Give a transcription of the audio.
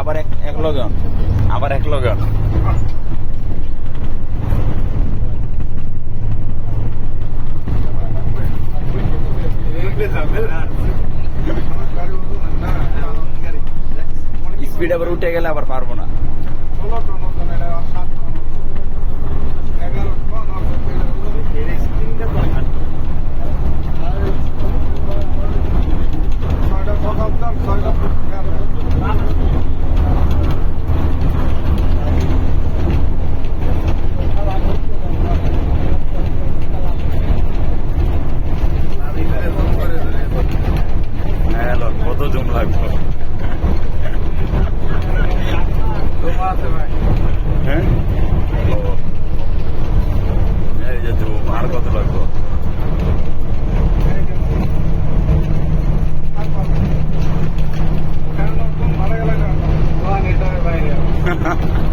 আবার এক এক আবার এক লগন স্পিড আবার উঠে গেলে আবার পারব না। লন, কত জম লাগবে হ্যাঁ। এই যে জুম আর কত লাগবে ha ha. বাইরে